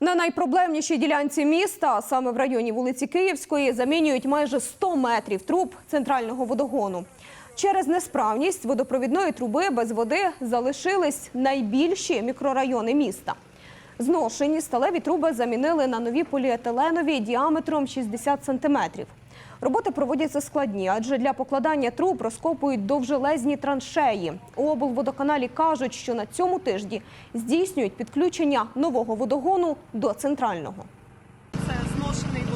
На найпроблемнішій ділянці міста, саме в районі вулиці Київської, замінюють майже 100 метрів труб центрального водогону. Через несправність водопровідної труби без води залишились найбільші мікрорайони міста. Зношені сталеві труби замінили на нові поліетиленові діаметром 60 сантиметрів. Роботи проводяться складні, адже для покладання труб розкопують довжелезні траншеї. У облводоканалі кажуть, що на цьому тижні здійснюють підключення нового водогону до центрального. Це зношений діаметру.